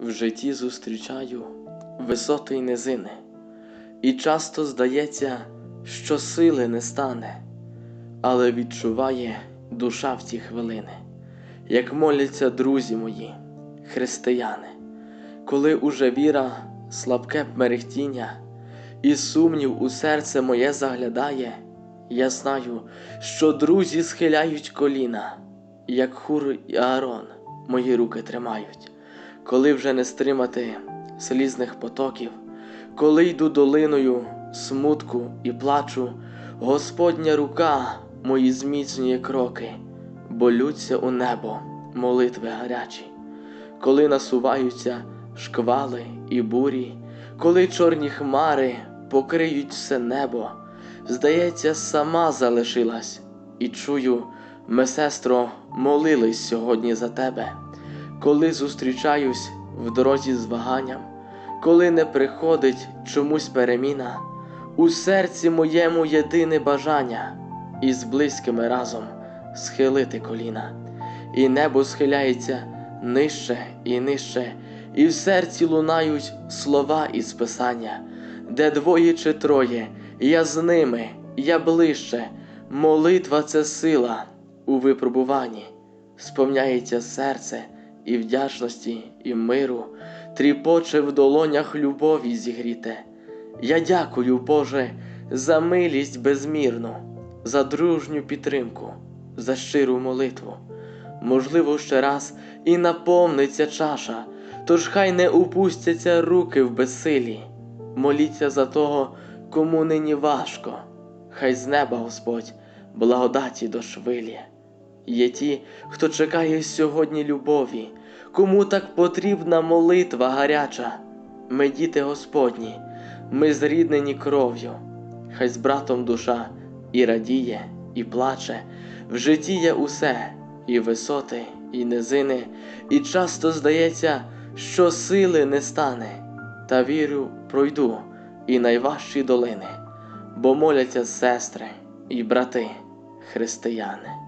В житті зустрічаю висоти й низини, і часто здається, що сили не стане, але відчуває душа в ті хвилини, як моляться друзі мої, християни, коли уже віра, слабке мерехтіння, і сумнів у серце моє заглядає, я знаю, що друзі схиляють коліна, як хур і Аарон мої руки тримають, коли вже не стримати слізних потоків, коли йду долиною смутку і плачу, Господня рука мої зміцнює кроки, бо лються у небо молитви гарячі, коли насуваються шквали і бурі, коли чорні хмари покриють все небо, здається, сама залишилась, і чую, ми, сестро, молились сьогодні за тебе, коли зустрічаюсь в дорозі з ваганням, коли не приходить чомусь переміна, у серці моєму єдине бажання із близькими разом схилити коліна, і небо схиляється нижче і нижче, і в серці лунають слова із писання, де двоє чи троє, я з ними, я ближче, молитва це сила у випробуванні, сповняється серце і вдячності, і миру, тріпоче в долонях любові зігріте. Я дякую, Боже, за милість безмірну, за дружню підтримку, за щиру молитву. Можливо, ще раз і наповниться чаша, тож хай не упустяться руки в безсилі. Моліться за того, кому нині важко, хай з неба Господь благодаті дошвилє. Є ті, хто чекає сьогодні любові, кому так потрібна молитва гаряча. Ми діти Господні, ми зріднені кров'ю, хай з братом душа і радіє, і плаче, в житті є усе, і висоти, і низини, і часто здається, що сили не стане, та вірю, пройду і найважчі долини, бо моляться сестри і брати християни.